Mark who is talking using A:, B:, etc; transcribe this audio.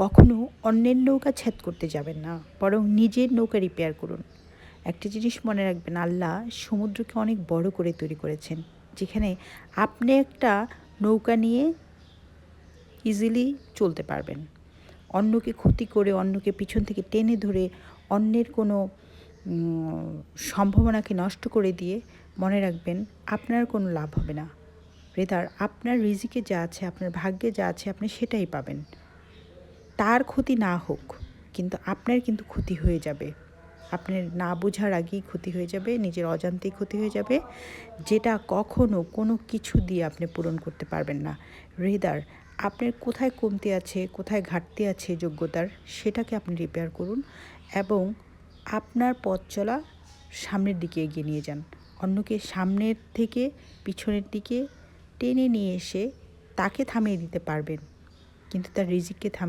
A: কখনো অন্যের নৌকা ছেদ করতে যাবেন না, বরং নিজের নৌকা রিপেয়ার করুন। একটা জিনিস মনে রাখবেন, আল্লাহ সমুদ্রকে অনেক বড় করে তৈরি করেছেন, যেখানে আপনি একটা নৌকা নিয়ে ইজিলি চলতে পারবেন। অন্যকে ক্ষতি করে, অন্যকে পিছন থেকে টেনে ধরে, অন্যের কোনো সম্ভাবনাকে নষ্ট করে দিয়ে মনে রাখবেন, আপনার কোনো লাভ হবে না। রেদার আপনার রিজিকে যা আছে, আপনার ভাগ্যে যা আছে, আপনি সেটাই পাবেন। তার ক্ষতি না হোক, কিন্তু আপনার কিন্তু ক্ষতি হয়ে যাবে। আপনার না বোঝার আগেই ক্ষতি হয়ে যাবে, নিজের অজান্তেই ক্ষতি হয়ে যাবে। যেটা কখনো কোনো কিছু দিয়ে আপনি পূরণ করতে পারবেন না। রেদার আপনার কোথায় কমতি আছে, কোথায় ঘাটতি আছে যোগ্যতার, সেটাকে আপনি রিপেয়ার করুন এবং আপনার পথ চলা সামনের দিকে এগিয়ে নিয়ে যান। অন্যকে সামনের থেকে পিছনের দিকে টেনে নিয়ে এসে তাকে থামিয়ে দিতে পারবেন, কিন্তু তার রিজিককে থামিয়ে